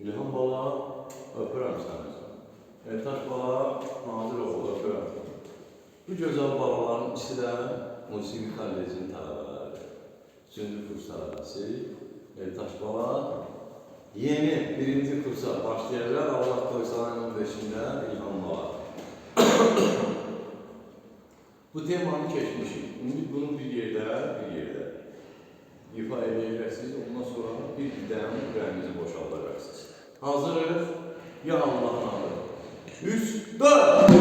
İlham bala, öpürəm səni. Ertaş bala, Nadir oğlu öpürəm. Bu gözəl balaların ikisi də Musiqi Kollecinin tələbələridir. Üçüncü kurs tələbəsi Ertaş bala yeni birinci kursa başlayacaq. Allah qoysa ayın 15-də İlham bala. Bu temanı keçmişik. İndi bunu bir yerdə, bir yerdə ifa edəcəksiniz. Ondan sonra bir dəm ürəyinizi boşaldacaqsınız. Hazırız. Ya Allah'ın adı. Üç, dört.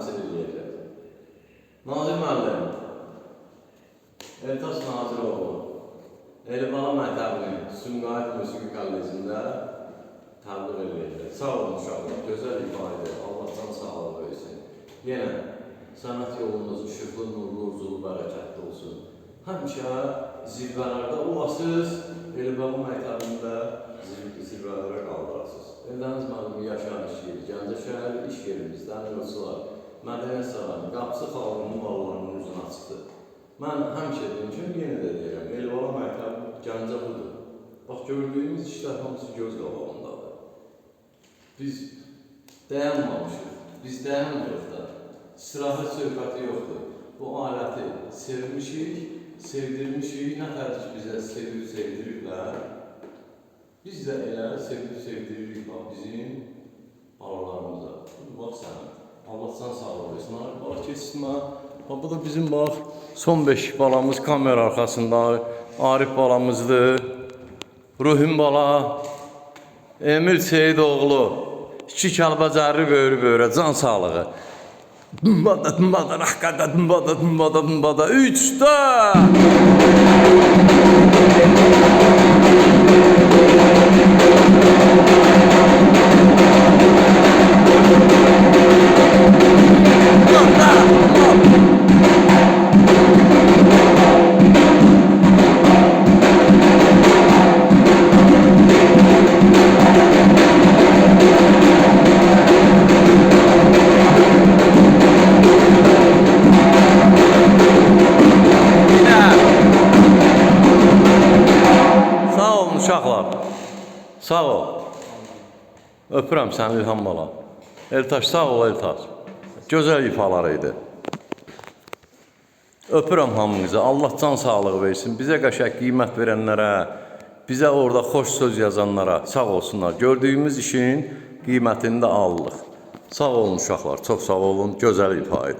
Təmsil edəcək. Nazir müəllim. Eltas Naziroğlu. Elə bala məktəbini Sumqayıt Musiqi Kollecində təbliğ edəcək. Sağ olun uşaqlar, gözəl ifadə, Allahdan sağlıq versin. Yenə sənət yolunuz işıqlı, nurlu, uculu, bərəkətli olsun. Həmişə zirvələrdə olasınız, elə bala məktəbində zirv- zirvələrə qaldırasınız. Eldəniz müəllimi yaşayan iş yeri, Gəncə şəhər iş yerimizdən yolçular, mədəniyyət sarayı, qapısı xalqının ballarının üzünə açıqdır. Mən həmişə demişəm, yenə də deyirəm, Elvala məktəbi Gəncə budur. Bax, gördüyümüz işlər hamısı göz qabağındadır. Biz dayanmamışıq, biz dayanmırıq da. İstirahət söhbəti yoxdur. Bu aləti sevmişik, sevdirmişik, nə tər ki bizə sevib sevdiriblər. Biz də elə sevib sevdiririk bax bizim balalarımıza. Bax sən, Allah sana sağlık olsun. Bana keçitmə. Bu da bizim bax son 5 balamız kamera arxasında. Arif balamızdır. Ruhim bala. Emil Seyid oğlu. İki kəlbəcərli böyrü böyrə can sağlığı. Dumbada dumbada raqqada dumbada dumbada dumbada 3 4 Öpürəm səni İlham bala. Eltaş sağ ol Eltaş. Gözəl ifalar idi. Öpürəm hamınızı. Allah can sağlığı versin. Bizə qəşəng qiymət verənlərə, bizə orada xoş söz yazanlara sağ olsunlar. Gördüyümüz işin qiymətini də alırıq. Sağ olun uşaqlar. Çox sağ olun. Gözəl ifa idi.